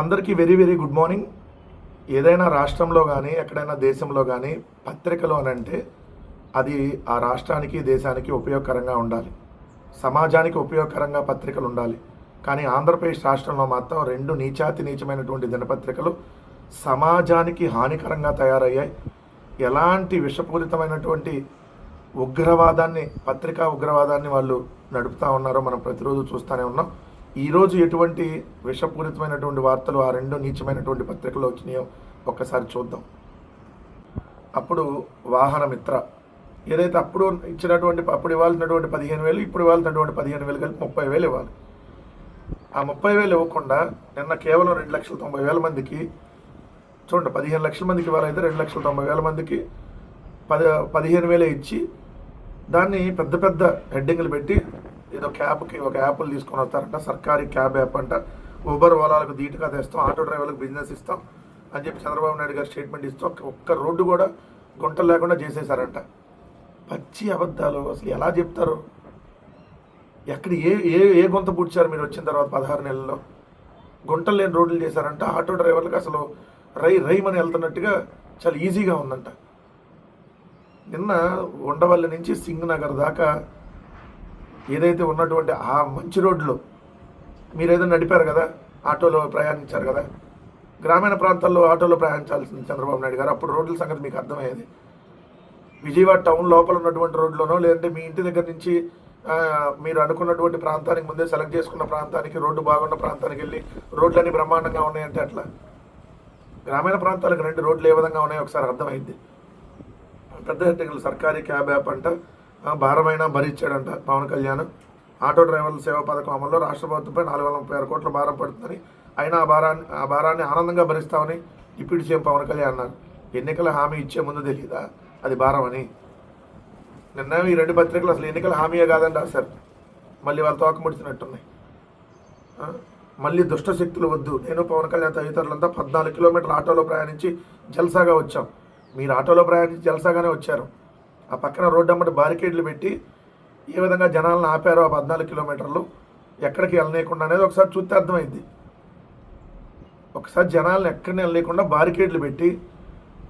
అందరికీ very very good morning. ఏదైనా రాష్ట్రంలో కానీ ఎక్కడైనా దేశంలో కానీ పత్రికలు అని అంటే అది ఆ రాష్ట్రానికి దేశానికి ఉపయోగకరంగా ఉండాలి. సమాజానికి ఉపయోగకరంగా పత్రికలు ఉండాలి. కానీ ఆంధ్రప్రదేశ్ రాష్ట్రంలో మాత్రం రెండు నీచాతి నీచమైనటువంటి దినపత్రికలు సమాజానికి హానికరంగా తయారయ్యాయి. ఎలాంటి విషపూరితమైనటువంటి ఉగ్రవాదాన్ని పత్రికా ఉగ్రవాదాన్ని వాళ్ళు నడుపుతా ఉన్నారో మనం ప్రతిరోజు చూస్తూనే ఉన్నాం. ఈరోజు ఎటువంటి విషపూరితమైనటువంటి వార్తలు ఆ రెండు నీచమైనటువంటి పత్రికలు వచ్చినాయో ఒక్కసారి చూద్దాం. అప్పుడు వాహన మిత్ర ఏదైతే అప్పుడు ఇచ్చినటువంటి అప్పుడు ఇవ్వాల్సినటువంటి పదిహేను వేలు ఇప్పుడు ఇవ్వాల్సినటువంటి పదిహేను వేలు కలిపి ముప్పై వేలు ఇవ్వాలి. ఆ ముప్పై వేలు ఇవ్వకుండా నిన్న కేవలం రెండు లక్షల తొంభై వేల మందికి చూడండి పదిహేను లక్షల మందికి ఇవ్వాలైతే రెండు లక్షల తొంభై వేల మందికి పది పదిహేను వేలే ఇచ్చి దాన్ని పెద్ద పెద్ద హెడ్డింగ్లు పెట్టి ఏదో క్యాబ్కి ఒక యాప్లు తీసుకొని వస్తారంట సర్కారీ క్యాబ్ యాప్ అంట. ఊబర్ ఓలాలకు ధీటుగా తెస్తాం ఆటో డ్రైవర్లకు బిజినెస్ ఇస్తాం అని చెప్పి చంద్రబాబు నాయుడు గారు స్టేట్మెంట్ ఇస్తూ ఒక్క- రోడ్డు కూడా గుంటలు లేకుండా చేసేసారంట పచ్చి అబద్ధాలు అసలు ఎలా చెప్తారు? ఎక్కడ ఏ ఏ ఏ గుంత పూడ్చారు మీరు వచ్చిన తర్వాత పదహారు నెలల్లో? గుంటలు లేని రోడ్లు చేశారంట ఆటో డ్రైవర్లకు అసలు రై రైమని వెళ్తున్నట్టుగా చాలా ఈజీగా ఉందంట. నిన్న ఉండవల్లి నుంచి సింగ్ నగర్ దాకా ఏదైతే ఉన్నటువంటి ఆ మంచి రోడ్లు మీరు ఏదో నడిపారు కదా ఆటోలో ప్రయాణించారు కదా గ్రామీణ ప్రాంతాల్లో ఆటోలో ప్రయాణించాల్సింది చంద్రబాబు నాయుడు గారు అప్పుడు రోడ్ల సంగతి మీకు అర్థమయ్యేది. విజయవాడ టౌన్ లోపల ఉన్నటువంటి రోడ్లోనో లేదంటే మీ ఇంటి దగ్గర నుంచి మీరు అనుకున్నటువంటి ప్రాంతానికి ముందే సెలెక్ట్ చేసుకున్న ప్రాంతానికి రోడ్డు బాగున్న ప్రాంతానికి వెళ్ళి రోడ్లన్నీ బ్రహ్మాండంగా ఉన్నాయంటే అట్లా గ్రామీణ ప్రాంతాలకు రెండు రోడ్లు ఏ విధంగా ఉన్నాయో ఒకసారి అర్థమైంది. పెద్ద సర్కారీ క్యాబ్ యాప్ అంటే భారమైనా భరించాడంట పవన్ కళ్యాణ్. ఆటో డ్రైవర్ల సేవా పథకం అమల్లో రాష్ట్ర ప్రభుత్వంపై నాలుగు వందల ముప్పై ఆరు కోట్ల భారం పడుతుందని. అయినా ఆ భారాన్ని ఆ భారాన్ని ఆనందంగా భరిస్తామని డిప్యూటీ సీఎం పవన్ కళ్యాణ్ అన్నారు. ఎన్నికల హామీ ఇచ్చే ముందు తెలియదా అది భారం అని నిన్న ఈ రెండు పత్రికలు అసలు ఎన్నికల హామీయే కాదని రాశారు. మళ్ళీ వాళ్ళు తోకముడిచినట్టున్నాయి మళ్ళీ దుష్ట శక్తులు వద్దు. నేను పవన్ కళ్యాణ్ తదితరులంతా పద్నాలుగు కిలోమీటర్ల ఆటోలో ప్రయాణించి జల్సాగా వచ్చాం. మీరు ఆటోలో ప్రయాణించి జల్సాగానే వచ్చారు. ఆ పక్కన రోడ్డు అమ్మటి బారికేడ్లు పెట్టి ఏ విధంగా జనాలను ఆపారో ఆ పద్నాలుగు కిలోమీటర్లు ఎక్కడికి వెళ్ళనీయకుండా అనేది ఒకసారి చూస్తే అర్థమైంది. ఒకసారి జనాలను ఎక్కడిని వెళ్ళలేకుండా బారికేడ్లు పెట్టి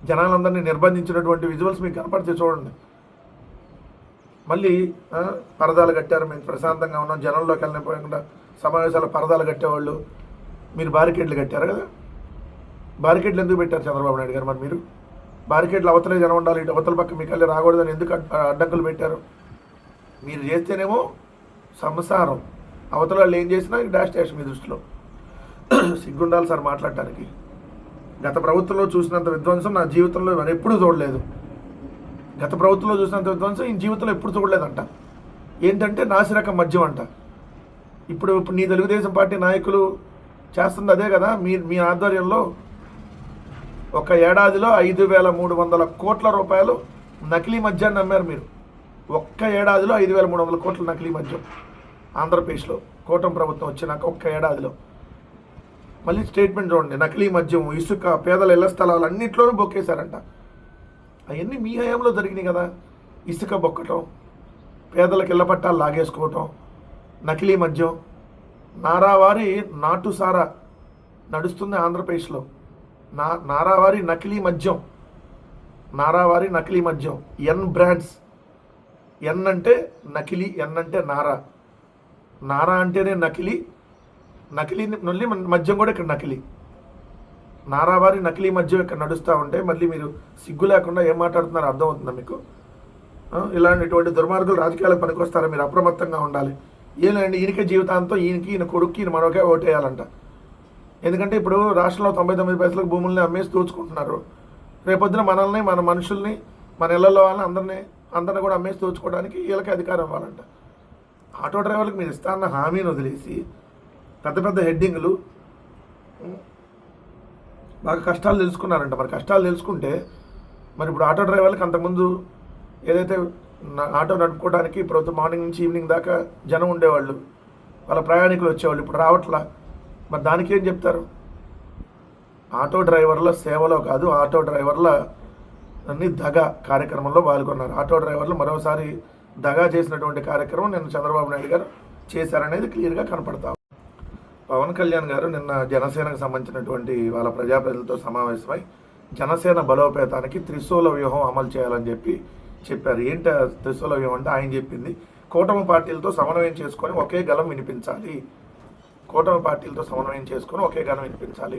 జనాలందరినీ నిర్బంధించినటువంటి విజువల్స్ మీకు కనపడితే చూడండి. మళ్ళీ పరదాలు కట్టారు. మేము ప్రశాంతంగా ఉన్నాం. జనంలోకి వెళ్ళిపోకుండా సమావేశాలు పరదాలు కట్టేవాళ్ళు. మీరు బారికేడ్లు కట్టారు కదా? బారికేడ్లు ఎందుకు పెట్టారు చంద్రబాబు నాయుడు గారు మరి మీరు? బ్యారికేడ్లు అవతలే జనం ఉండాలి ఇటు అవతల పక్క మీకు వెళ్ళి రాకూడదని ఎందుకు అడ్డంకులు పెట్టారు? మీరు చేస్తేనేమో సంసారం. అవతల వాళ్ళు ఏం చేసినా డాష్ డాష్ మీ దృష్టిలో. సిగ్గుండాలి సార్ మాట్లాడటానికి. గత ప్రభుత్వంలో చూసినంత విధ్వంసం నా జీవితంలో నేను ఎప్పుడూ చూడలేదు. గత ప్రభుత్వంలో చూసినంత విధ్వంసం ఈ జీవితంలో ఎప్పుడు చూడలేదంట. ఏంటంటే నాసిరకం మద్యం అంట. ఇప్పుడు ఇప్పుడు నీ తెలుగుదేశం పార్టీ నాయకులు చేస్తుంది అదే కదా మీ మీ ఆధ్వర్యంలో ఒక ఏడాదిలో ఐదు వేల మూడు వందల కోట్ల రూపాయలు నకిలీ మద్యాన్ని అమ్మారు మీరు. ఒక్క ఏడాదిలో ఐదు వేల మూడు వందల కోట్ల నకిలీ మద్యం ఆంధ్రప్రదేశ్లో కూటమి ప్రభుత్వం వచ్చినాక ఒక్క ఏడాదిలో. మళ్ళీ స్టేట్మెంట్ చూడండి నకిలీ మద్యం ఇసుక పేదల ఇళ్ళ స్థలాలు అన్నింటిలోనూ బొక్కేశారంట. అవన్నీ మీ హయాంలో జరిగినాయి కదా. ఇసుక బొక్కటం పేదలకు ఇళ్ళ పట్టాలు లాగేసుకోవటం నకిలీ మద్యం నారావారి నాటుసారా నడుస్తుంది ఆంధ్రప్రదేశ్లో. నా నారావారి నకిలీ మద్యం. నారావారి నకిలీ మద్యం. ఎన్ బ్రాండ్స్. ఎన్ అంటే నకిలీ ఎన్ అంటే నారా. నారా అంటేనే నకిలీ. నకిలీ మళ్ళీ మద్యం కూడా ఇక్కడ నకిలీ. నారావారి నకిలీ మద్యం ఇక్కడ నడుస్తూ ఉంటే మళ్ళీ మీరు సిగ్గు లేకుండా ఏం మాట్లాడుతున్నారో అర్థమవుతుందా మీకు? ఇలాంటిటువంటి దుర్మార్గులు రాజకీయాలకు పనికొస్తారా? మీరు అప్రమత్తంగా ఉండాలి. ఏనండి ఈయనకే జీవితాంతం ఈయనకి ఈయన కొడుక్కి ఈయన మరొకే ఓటేయాలంట. ఎందుకంటే ఇప్పుడు రాష్ట్రంలో తొంభై తొమ్మిది పైసలకు భూముల్ని అమ్మేసి దోచుకుంటున్నారు. రేపొద్దున మనల్ని మన మనుషుల్ని మన ఇళ్ళలో వాళ్ళని అందరినీ అందరిని కూడా అమ్మేసి దోచుకోవడానికి వీళ్ళకి అధికారం ఇవ్వాలంట. ఆటో డ్రైవర్లకు మీరు ఇస్తా అన్న హామీని వదిలేసి పెద్ద పెద్ద హెడ్డింగ్లు బాగా కష్టాలు తెలుసుకున్నారంట. మరి కష్టాలు తెలుసుకుంటే మరి ఇప్పుడు ఆటో డ్రైవర్లకు అంతకుముందు ఏదైతే ఆటో నడుపుకోవడానికి ఇప్పుడు మార్నింగ్ నుంచి ఈవినింగ్ దాకా జనం ఉండేవాళ్ళు వాళ్ళ ప్రయాణికులు వచ్చేవాళ్ళు ఇప్పుడు రావట్లా? మరి దానికి ఏం చెప్తారు? ఆటో డ్రైవర్ల సేవలో కాదు ఆటో డ్రైవర్ల అన్ని దగ కార్యక్రమంలో పాల్గొన్నారు. ఆటో డ్రైవర్లు మరోసారి దగా చేసినటువంటి కార్యక్రమం నేను చంద్రబాబు నాయుడు గారు చేశారనేది క్లియర్గా కనపడతా పవన్ కళ్యాణ్ గారు నిన్న జనసేనకు సంబంధించినటువంటి వాళ్ళ ప్రజాప్రతినిధులతో సమావేశమై జనసేన బలోపేతానికి త్రిశూల వ్యూహం అమలు చేయాలని చెప్పి చెప్పారు. ఏంటి త్రిశూల వ్యూహం అంటే ఆయన చెప్పింది కూటమి పార్టీలతో సమన్వయం చేసుకొని ఒకే గలం వినిపించాలి. కూటమి పార్టీలతో సమన్వయం చేసుకుని ఒకే గానం వినిపించాలి.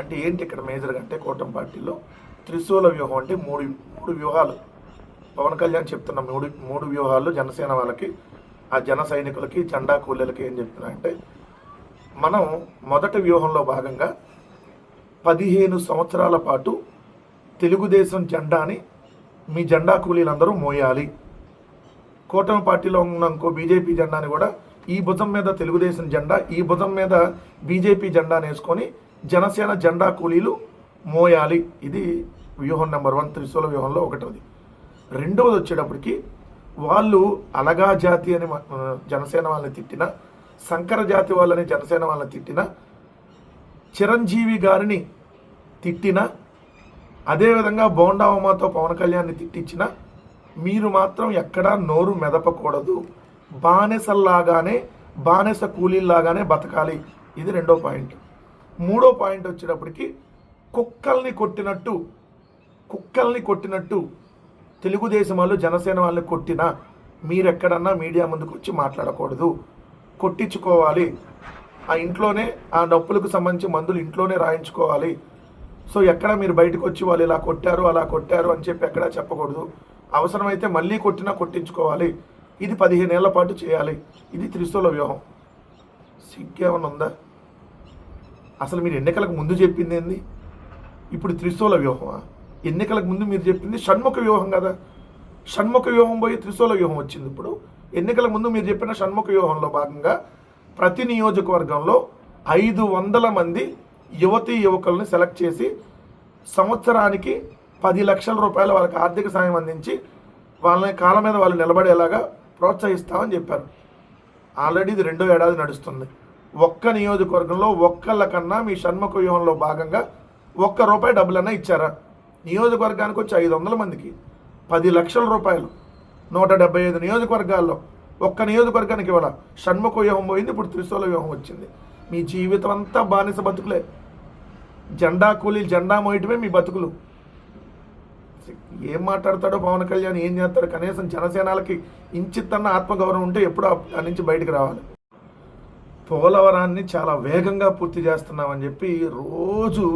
అంటే ఏంటి ఇక్కడ మేజర్గా అంటే కూటమి పార్టీలో త్రిశూల వ్యూహం అంటే మూడు మూడు వ్యూహాలు. పవన్ కళ్యాణ్ చెప్తున్న మూడు మూడు వ్యూహాలు జనసేన వాళ్ళకి ఆ జన సైనికులకి జెండా కూలీలకి ఏం చెప్తున్నా అంటే మనం మొదటి వ్యూహంలో భాగంగా పదిహేను సంవత్సరాల పాటు తెలుగుదేశం జెండాని మీ జెండా కూలీలందరూ మోయాలి. కూటమి పార్టీలో ఉన్న ఇంకో బీజేపీ జెండాని కూడా ఈ భుజం మీద తెలుగుదేశం జెండా ఈ భుజం మీద బీజేపీ జెండా వేసుకొని జనసేన జెండా కూలీలు మోయాలి. ఇది వ్యూహం నెంబర్ వన్ త్రిశూల వ్యూహంలో ఒకటోది. రెండవది వచ్చేటప్పటికి వాళ్ళు అలగా జాతి అని జనసేన వాళ్ళని తిట్టిన శంకర జాతి వాళ్ళని జనసేన వాళ్ళని తిట్టిన చిరంజీవి గారిని తిట్టిన అదేవిధంగా బోండా ఉమాతో పవన్ కళ్యాణ్ని తిట్టించిన మీరు మాత్రం ఎక్కడా నోరు మెదపకూడదు. బానిసల్లాగానే బానిస కూలీల్లాగానే బతకాలి. ఇది రెండో పాయింట్. మూడో పాయింట్ వచ్చేటప్పటికి కుక్కల్ని కొట్టినట్టు కుక్కల్ని కొట్టినట్టు తెలుగుదేశం వాళ్ళు జనసేన వాళ్ళని కొట్టినా మీరెక్కడన్నా మీడియా ముందుకు వచ్చి మాట్లాడకూడదు. కొట్టించుకోవాలి. ఆ ఇంట్లోనే ఆ నొప్పులకు సంబంధించి మందులు ఇంట్లోనే రాయించుకోవాలి. సో ఎక్కడ మీరు బయటకు వచ్చి వాళ్ళు ఇలా కొట్టారు అలా కొట్టారు అని చెప్పి ఎక్కడా చెప్పకూడదు. అవసరమైతే మళ్ళీ కొట్టినా కొట్టించుకోవాలి. ఇది పదిహేను ఏళ్ళ పాటు చేయాలి. ఇది త్రిశూల వ్యూహం. సిగ్గేమన్నా ఉందా అసలు మీరు ఎన్నికలకు ముందు చెప్పింది ఏంది? ఇప్పుడు త్రిశూల వ్యూహమా? ఎన్నికలకు ముందు మీరు చెప్పింది షణ్ముఖ వ్యూహం కదా. షణ్ముఖ వ్యూహం పోయి త్రిశూల వ్యూహం వచ్చింది ఇప్పుడు. ఎన్నికల ముందు మీరు చెప్పిన షణ్ముఖ వ్యూహంలో భాగంగా ప్రతి నియోజకవర్గంలో ఐదు వందల మంది యువతీ యువకులను సెలెక్ట్ చేసి సంవత్సరానికి పది లక్షల రూపాయల వాళ్ళకి ఆర్థిక సాయం అందించి వాళ్ళని కాళ్ళ మీద వాళ్ళు నిలబడేలాగా ప్రోత్సహిస్తామని చెప్పారు. ఆల్రెడీ ఇది రెండో ఏడాది నడుస్తుంది. ఒక్క నియోజకవర్గంలో ఒక్కళ్ళ కన్నా మీ షణ్ముఖ వ్యూహంలో భాగంగా ఒక్క రూపాయి డబ్బులన్నా ఇచ్చారా? నియోజకవర్గానికి వచ్చి ఐదు వందల మందికి పది లక్షల రూపాయలు. నూట డెబ్బై ఐదు నియోజకవర్గాల్లో ఒక్క నియోజకవర్గానికి ఇవాళ షణ్ముఖ వ్యూహం పోయింది ఇప్పుడు త్రిశూల వ్యూహం వచ్చింది. మీ జీవితం అంతా బానిస బతుకులే. జెండా కూలీలు జెండా మోయటమే మీ బతుకులు. ఏం మాట్లాడతాడో పవన్ కళ్యాణ్ ఏం చేస్తాడు కనీసం జనసేనాలకి ఇంచిత్తన్న ఆత్మగౌరవం ఉంటే ఎప్పుడు దాని నుంచి బయటికి రావాలి. పోలవరాన్ని చాలా వేగంగా పూర్తి చేస్తున్నామని చెప్పి రోజు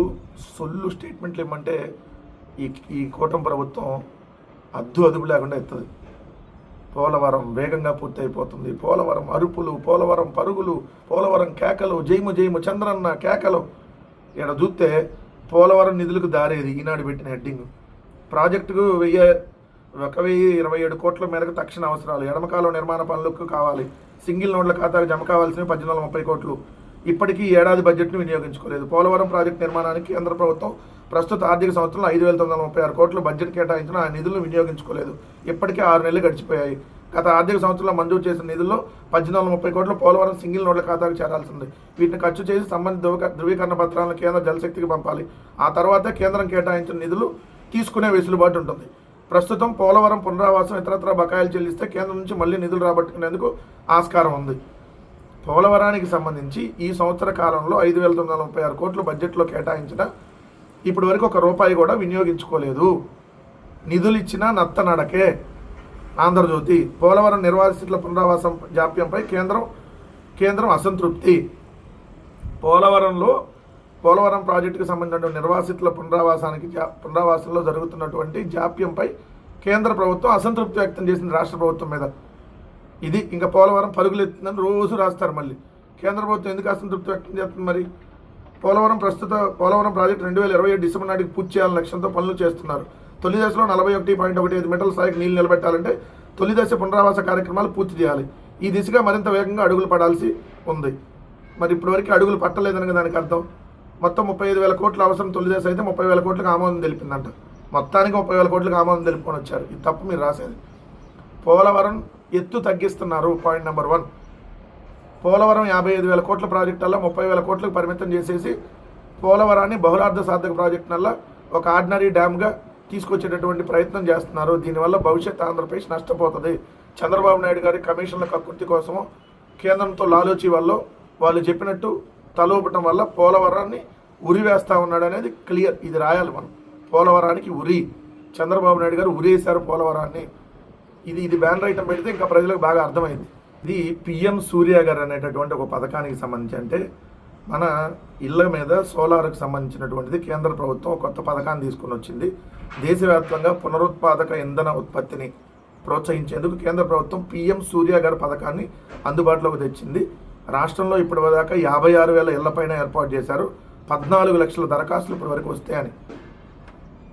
సొల్లు స్టేట్మెంట్లు ఇవ్వమంటే ఈ ఈ కూటమి ప్రభుత్వం అద్దు అదుపు లేకుండా ఇస్తుంది పోలవరం వేగంగా పూర్తి అయిపోతుంది పోలవరం అరుపులు పోలవరం పరుగులు పోలవరం కేకలు జైము జైము చంద్రన్న కేకలు. ఇక్కడ చూస్తే పోలవరం నిధులకు దారేది ఈనాడు పెట్టిన హెడ్డింగ్. ప్రాజెక్టుకు వెయ్యి ఒక వెయ్యి ఇరవై ఏడు కోట్ల మేరకు తక్షణ అవసరాలు. ఎడమకాలం నిర్మాణ పనులకు కావాలి. సింగిల్ నోట్ల ఖాతాకు జమ కావాల్సిన పద్దెనిమిది వందల ముప్పై కోట్లు. ఇప్పటికీ ఏడాది బడ్జెట్ను వినియోగించుకోలేదు. పోలవరం ప్రాజెక్టు నిర్మాణానికి కేంద్ర ప్రభుత్వం ప్రస్తుత ఆర్థిక సంవత్సరంలో ఐదు వేల తొమ్మిది వందల ముప్పై ఆరు కోట్లు బడ్జెట్ కేటాయించిన ఆ నిధులను వినియోగించుకోలేదు. ఇప్పటికే ఆరు నెలలు గడిచిపోయాయి. గత ఆర్థిక సంవత్సరంలో మంజూరు చేసిన నిధుల్లో పద్దెనిమిది వందల ముప్పై కోట్లు పోలవరం సింగిల్ నోట్ల ఖాతాకు చేరాల్సింది వీటిని ఖర్చు చేసి సంబంధిత ధృవీక- ధృవీకరణ పత్రాలను కేంద్ర జలశక్తికి పంపాలి. ఆ తర్వాతే కేంద్రం కేటాయించిన నిధులు తీసుకునే వెసులుబాటు ఉంటుంది. ప్రస్తుతం పోలవరం పునరావాసం ఇతరత్ర బకాయిలు చెల్లిస్తే కేంద్రం నుంచి మళ్ళీ నిధులు రాబట్టుకునేందుకు ఆస్కారం ఉంది. పోలవరానికి సంబంధించి ఈ సంవత్సర కాలంలో ఐదు వేల తొమ్మిది వందల ముప్పై ఆరు కోట్లు బడ్జెట్లో కేటాయించిన ఇప్పటి వరకు ఒక రూపాయి కూడా వినియోగించుకోలేదు. నిధులు ఇచ్చినా నత్తనడకే. ఆంధ్రజ్యోతి పోలవరం నిర్వాసితుల పునరావాసం జాప్యంపై కేంద్రం కేంద్రం అసంతృప్తి. పోలవరంలో పోలవరం ప్రాజెక్టుకు సంబంధించిన నిర్వాసితుల పునరావాసానికి జా పునరావాసంలో జరుగుతున్నటువంటి జాప్యంపై కేంద్ర ప్రభుత్వం అసంతృప్తి వ్యక్తం చేసింది రాష్ట్ర ప్రభుత్వం మీద. ఇది ఇంకా పోలవరం పరుగులు ఎత్తుందని రోజు రాస్తారు మళ్ళీ. కేంద్ర ప్రభుత్వం ఎందుకు అసంతృప్తి వ్యక్తం చేస్తుంది మరి? పోలవరం ప్రస్తుత పోలవరం ప్రాజెక్టు రెండు వేల ఇరవై ఏడు డిసెంబర్ నాటికి పూర్తి చేయాలని లక్ష్యంతో పనులు చేస్తున్నారు. తొలి దశలో నలభై ఒకటి పాయింట్ ఒకటి ఐదు మీటర్ల స్థాయికి నీళ్ళు నిలబెట్టాలంటే తొలి దశ పునరావాస కార్యక్రమాలు పూర్తి చేయాలి. ఈ దిశగా మరింత వేగంగా అడుగులు పడాల్సి ఉంది. మరి ఇప్పటివరకు అడుగులు పట్టలేదని దానికి అర్థం? మొత్తం ముప్పై ఐదు వేల కోట్ల అవసరం తొలి అయితే ముప్పై వేల కోట్లకు ఆమోదం తెలిపిందంట. మొత్తానికి ముప్పై వేల కోట్లకు ఆమోదం తెలుపుకొని వచ్చారు. ఇది తప్పు మీరు రాసేది. పోలవరం ఎత్తు తగ్గిస్తున్నారు పాయింట్ నెంబర్ వన్ పోలవరం యాభై ఐదు వేల కోట్ల ప్రాజెక్టుల్లో ముప్పై వేల కోట్లకు పరిమితం చేసేసి పోలవరాన్ని బహుళార్థ సాధక ప్రాజెక్టునల్లా ఒక ఆర్డినరీ డ్యామ్గా తీసుకొచ్చేటటువంటి ప్రయత్నం చేస్తున్నారు. దీనివల్ల భవిష్యత్ ఆంధ్రప్రదేశ్ నష్టపోతుంది. చంద్రబాబు నాయుడు గారి కమిషన్ల కక్కుర్తి కోసము కేంద్రంతో లాలోచి వల్ల వాళ్ళు చెప్పినట్టు తలోపటం వల్ల పోలవరాన్ని ఉరి వేస్తా ఉన్నాడు అనేది క్లియర్. ఇది రాయాలి మనం. పోలవరానికి ఉరి. చంద్రబాబు నాయుడు గారు ఉరేశారు పోలవరాన్ని. ఇది ఇది బ్యానర్ ఐటమ్ పెడితే ఇంకా ప్రజలకు బాగా అర్థమైంది. ఇది పిఎం సూర్య గారు అనేటటువంటి ఒక పథకానికి సంబంధించి అంటే మన ఇళ్ళ మీద సోలార్కి సంబంధించినటువంటిది కేంద్ర ప్రభుత్వం ఒక కొత్త పథకాన్ని తీసుకుని వచ్చింది. దేశవ్యాప్తంగా పునరుత్పాదక ఇంధన ఉత్పత్తిని ప్రోత్సహించేందుకు కేంద్ర ప్రభుత్వం పిఎం సూర్య గారి పథకాన్ని అందుబాటులోకి తెచ్చింది. రాష్ట్రంలో ఇప్పటిదాకా యాభై ఆరు వేల ఇళ్ళపైన ఏర్పాటు చేశారు. పద్నాలుగు లక్షల దరఖాస్తులు ఇప్పటి వరకు వస్తాయని.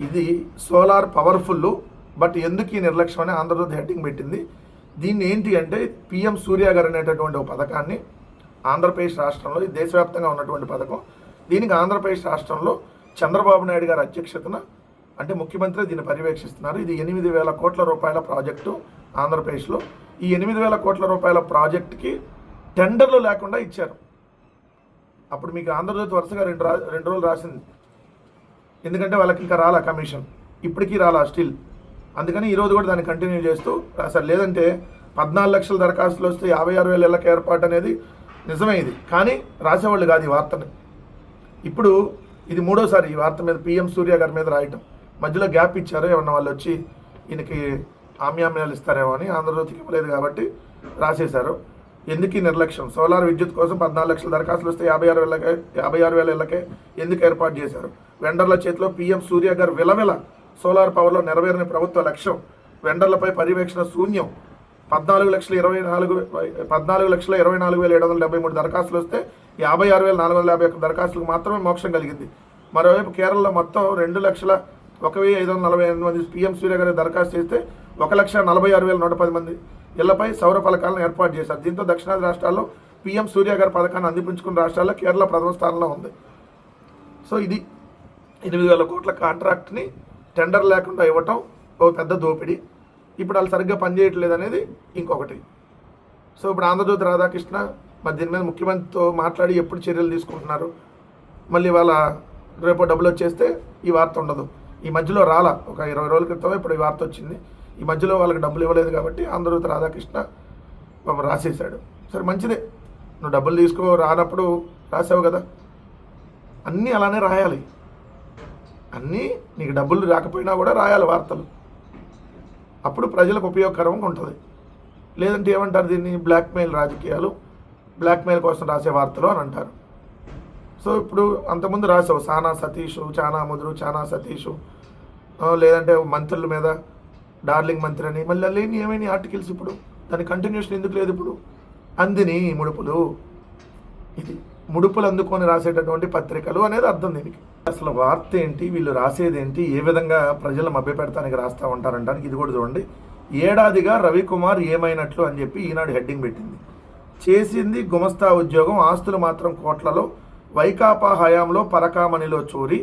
ఇది సోలార్ పవర్ఫుల్ బట్ ఎందుకు ఈ నిర్లక్ష్యం అని ఆంధ్రప్రదేశ్ హెడ్డింగ్ పెట్టింది. దీన్ని ఏంటి అంటే పిఎం సూర్య గారు అనేటటువంటి ఒక పథకాన్ని ఆంధ్రప్రదేశ్ రాష్ట్రంలో ఇది దేశవ్యాప్తంగా ఉన్నటువంటి పథకం. దీనికి ఆంధ్రప్రదేశ్ రాష్ట్రంలో చంద్రబాబు నాయుడు గారి అధ్యక్షతన అంటే ముఖ్యమంత్రి దీన్ని పర్యవేక్షిస్తున్నారు. ఇది ఎనిమిది వేల కోట్ల రూపాయల ప్రాజెక్టు ఆంధ్రప్రదేశ్లో. ఈ ఎనిమిది వేల కోట్ల రూపాయల ప్రాజెక్టుకి టెండర్లు లేకుండా ఇచ్చారు. అప్పుడు మీకు ఆంధ్రజ్యోతి వరుసగా రెండు రా రెండు రోజులు రాసింది. ఎందుకంటే వాళ్ళకి ఇంకా రాలా కమిషన్. ఇప్పటికీ రాలా స్టిల్. అందుకని ఈరోజు కూడా దాన్ని కంటిన్యూ చేస్తూ రాశారు లేదంటే పద్నాలుగు లక్షల దరఖాస్తులు వస్తే యాభై ఆరు వేల ఇళ్ళకి ఏర్పాటు అనేది నిజమే ఇది. కానీ రాసేవాళ్ళు కాదు ఈ వార్తని. ఇప్పుడు ఇది మూడోసారి ఈ వార్త మీద పిఎం సూర్య గారి మీద రాయటం. మధ్యలో గ్యాప్ ఇచ్చారు. ఏమన్నా వాళ్ళు వచ్చి ఈయనకి ఆమ్యామ్యాలు ఇస్తారేమో అని ఆంధ్రజ్యోతికి ఇవ్వలేదు కాబట్టి రాసేశారు. ఎందుకు ఈ నిర్లక్ష్యం? సోలార్ విద్యుత్ కోసం పద్నాలుగు లక్షల దరఖాస్తులు వస్తే యాభై ఆరు వేలకే యాభై ఆరు వేల ఇళ్ళకే ఎందుకు ఏర్పాటు చేశారు? వెండర్ల చేతిలో పీఎం సూర్య గారు విలవిల సోలార్ పవర్లో నెరవేరని ప్రభుత్వ లక్ష్యం. వెండర్లపై పర్యవేక్షణ శూన్యం. పద్నాలుగు లక్షల ఇరవై నాలుగు పద్నాలుగు లక్షల ఇరవై నాలుగు వేల ఏడు వందల డెబ్బై మూడు దరఖాస్తులు వస్తే యాభై ఆరు వేల నాలుగు వందల యాభై ఒక్క దరఖాస్తులకు మాత్రమే మోక్షం కలిగింది. మరోవైపు కేరళలో మొత్తం రెండు లక్షల ఒక వెయ్యి ఐదు వందల నలభై ఎనిమిది మంది పీఎం సూర్య గారి దరఖాస్తు చేస్తే ఒక లక్ష నలభై ఆరు వేల నూట పది మంది ఇళ్ళపై సౌర ఫలకాలను ఏర్పాటు చేశారు. దీంతో దక్షిణాది రాష్ట్రాల్లో పిఎం సూర్య గారి పథకాన్ని అందిపించుకున్న రాష్ట్రాల్లో కేరళ ప్రథమ స్థానంలో ఉంది. సో ఇది ఎనిమిది వేల కోట్ల కాంట్రాక్ట్ని టెండర్ లేకుండా ఇవ్వటం ఒక పెద్ద దోపిడీ. ఇప్పుడు వాళ్ళు సరిగ్గా పనిచేయట్లేదు అనేది ఇంకొకటి. సో ఇప్పుడు ఆంధ్రజ్యోతి రాధాకృష్ణ మరి దీని మీద ముఖ్యమంత్రితో మాట్లాడి ఎప్పుడు చర్యలు తీసుకుంటున్నారు? మళ్ళీ వాళ్ళ రేపు డబ్బులు వచ్చేస్తే ఈ వార్త ఉండదు. ఈ మధ్యలో రాలా ఒక ఇరవై రోజుల క్రితం ఇప్పుడు ఈ వార్త వచ్చింది. ఈ మధ్యలో వాళ్ళకి డబ్బులు ఇవ్వలేదు కాబట్టి అందరూ రాధాకృష్ణ పాపం రాసేశాడు. సరే మంచిదే. నువ్వు డబ్బులు తీసుకో రానప్పుడు రాసావు కదా. అన్నీ అలానే రాయాలి. అన్నీ నీకు డబ్బులు రాకపోయినా కూడా రాయాలి వార్తలు. అప్పుడు ప్రజలకు ఉపయోగకరంగా ఉంటుంది. లేదంటే ఏమంటారు దీన్ని? బ్లాక్మెయిల్ రాజకీయాలు. బ్లాక్మెయిల్ కోసం రాసే వార్తలు అని అంటారు. సో ఇప్పుడు అంతకుముందు రాసావు. సానా సతీషు చానా ముదురు చానా సతీషు. లేదంటే మంత్రుల మీద డార్లింగ్ మంత్రి అని మళ్ళీ లేని ఏమైనా ఆర్టికల్స్ ఇప్పుడు? దాని కంటిన్యూషన్ ఎందుకు లేదు ఇప్పుడు? అందిని ముడుపులు. ఇది ముడుపులు అందుకొని రాసేటటువంటి పత్రికలు అనేది అర్థం దీనికి. అసలు వార్త ఏంటి? వీళ్ళు రాసేది ఏంటి? ఏ విధంగా ప్రజలు మభ్యపెడతానికి రాస్తా ఉంటారంటానికి ఇది కూడా చూడండి. ఏడాదిగా రవికుమార్ ఏమైనట్లు అని చెప్పి ఈనాడు హెడ్డింగ్ పెట్టింది. చేసింది గుమస్తా ఉద్యోగం ఆస్తులు మాత్రం కోట్లలో వైకాపా హయాంలో పరకామణిలో చోరీ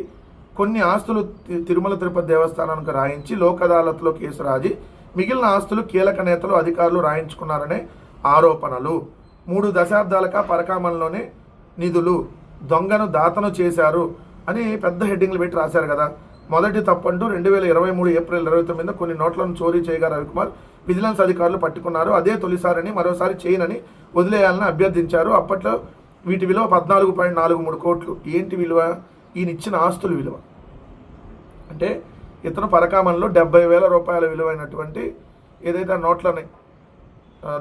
కొన్ని ఆస్తులు తి- తిరుమల తిరుపతి దేవస్థానానికి రాయించి లోక్ అదాలత్లో కేసు రాజీ మిగిలిన ఆస్తులు కీలక నేతలు అధికారులు రాయించుకున్నారనే ఆరోపణలు. మూడు దశాబ్దాలుగా పరకామంలోనే నిధులు దొంగను దాతను చేశారు అని పెద్ద హెడ్డింగ్లు పెట్టి రాశారు కదా. మొదటి తప్పంటూ రెండు వేల ఇరవై మూడు ఏప్రిల్ ఇరవై తొమ్మిదిన కొన్ని నోట్లను చోరీ చేయగా రవికుమార్ విజిలెన్స్ అధికారులు పట్టుకున్నారు. అదే తొలిసారని మరోసారి చేయనని వదిలేయాలని అభ్యర్థించారు. అప్పట్లో వీటి విలువ పద్నాలుగు పాయింట్ నాలుగు మూడు కోట్లు. ఏంటి విలువ? ఈయన ఇచ్చిన ఆస్తుల విలువ. అంటే ఇతను పరకామంలో డెబ్బై వేల రూపాయల విలువైనటువంటి ఏదైతే ఆ నోట్లని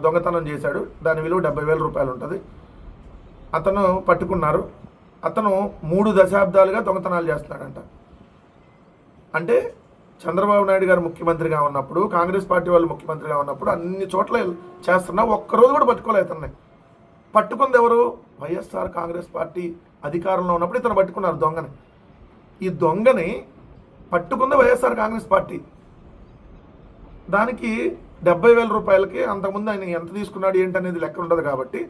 దొంగతనం చేశాడు దాని విలువ డెబ్బై వేల రూపాయలు ఉంటుంది. అతను పట్టుకున్నారు. అతను మూడు దశాబ్దాలుగా దొంగతనాలు చేస్తున్నాడంట. అంటే చంద్రబాబు నాయుడు గారు ముఖ్యమంత్రిగా ఉన్నప్పుడు కాంగ్రెస్ పార్టీ వాళ్ళు ముఖ్యమంత్రిగా ఉన్నప్పుడు అన్ని చోట్ల చేస్తున్నా ఒక్కరోజు కూడా పట్టుకోలేదు అతన్ని. పట్టుకుంది ఎవరు? వైఎస్ఆర్ కాంగ్రెస్ పార్టీ అధికారంలో ఉన్నప్పుడు ఇతను పట్టుకున్నారు దొంగని. ఈ దొంగని పట్టుకుంది వైఎస్ఆర్ కాంగ్రెస్ పార్టీ. దానికి డెబ్బై వేల రూపాయలకి అంతకుముందు ఆయన ఎంత తీసుకున్నాడు ఏంటనేది లెక్క ఉండదు కాబట్టి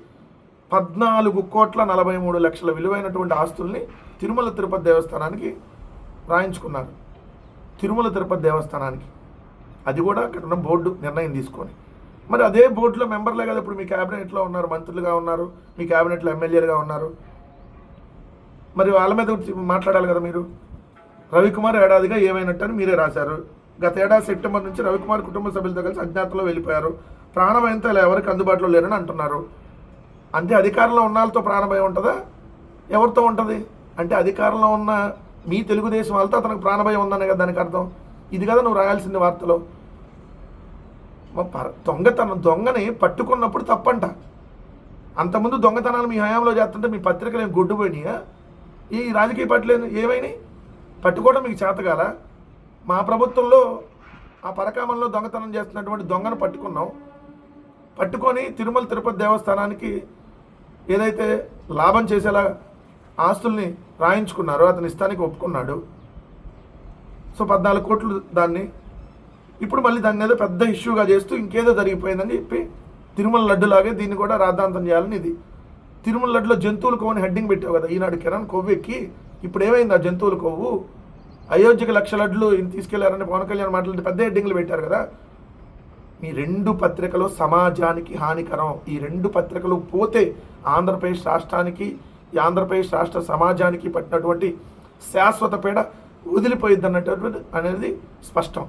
పద్నాలుగు కోట్ల నలభై మూడు లక్షల విలువైనటువంటి ఆస్తుల్ని తిరుమల తిరుపతి దేవస్థానానికి రాయించుకున్నారు. తిరుమల తిరుపతి దేవస్థానానికి. అది కూడా అక్కడ ఉన్న బోర్డు నిర్ణయం తీసుకొని. మరి అదే బోర్డులో మెంబర్లే కదా ఇప్పుడు మీ క్యాబినెట్లో ఉన్నారు మంత్రులుగా ఉన్నారు మీ క్యాబినెట్లో ఎమ్మెల్యేలుగా ఉన్నారు. మరి వాళ్ళ మీద మాట్లాడాలి కదా మీరు? రవికుమార్ ఏడాదిగా ఏమైనట్టు అని మీరే రాశారు. గత ఏడాది సెప్టెంబర్ నుంచి రవికుమార్ కుటుంబ సభ్యులతో కలిసి అజ్ఞాతంలో వెళ్ళిపోయారు. ప్రాణభయంతో ఎవరికి అందుబాటులో లేరని అంటున్నారు. అంటే అధికారంలో ఉన్న వాళ్ళతో ప్రాణభయం ఉంటుందా? ఎవరితో ఉంటుంది? అంటే అధికారంలో ఉన్న మీ తెలుగుదేశం వాళ్ళతో అతనికి ప్రాణభయం ఉందనే కదా దానికి అర్థం. ఇది కదా నువ్వు రాయాల్సింది వార్తలో. దొంగతనం దొంగని పట్టుకున్నప్పుడు తప్పంట. అంతకుముందు దొంగతనాలు మీ హయాంలో చేస్తుంటే మీ పత్రికలు ఏం గొడ్డుపోయినాయా? ఈ రాజకీయ పార్టీలు ఏమైనాయి? పట్టుకోవడం మీకు చేతగాల మా ప్రభుత్వంలో ఆ పరకామంలో దొంగతనం చేస్తున్నటువంటి దొంగను పట్టుకున్నాం. పట్టుకొని తిరుమల తిరుపతి దేవస్థానానికి ఏదైతే లాభం చేసేలా ఆస్తుల్ని రాయించుకున్నారో అతని ఇష్టానికి ఒప్పుకున్నాడు. సో పద్నాలుగు కోట్లు దాన్ని ఇప్పుడు మళ్ళీ దాన్ని ఏదో పెద్ద ఇష్యూగా చేస్తూ ఇంకేదో జరిగిపోయిందని చెప్పి తిరుమల లడ్డులాగే దీన్ని కూడా రాద్ధాంతం చేయాలని ఇది. తిరుమల లడ్డులో జంతువుల కొవ్వుని హెడ్డింగ్ పెట్టావు కదా. ఈనాడు కిరణ్ కొవ్వు ఎక్కి ఇప్పుడు ఏమైంది ఆ జంతువుల కొవ్వు? అయోధ్యకి లక్ష లడ్లు తీసుకెళ్ళారని పవన్ కళ్యాణ్ మాట్లాడి పెద్ద హెడ్డింగ్లు పెట్టారు కదా. ఈ రెండు పత్రికలు సమాజానికి హానికరం. ఈ రెండు పత్రికలు పోతే ఆంధ్రప్రదేశ్ రాష్ట్రానికి ఈ ఆంధ్రప్రదేశ్ రాష్ట్ర సమాజానికి పట్టినటువంటి శాశ్వత పీడ వదిలిపోయిద్ది అన్నటువంటి అనేది స్పష్టం.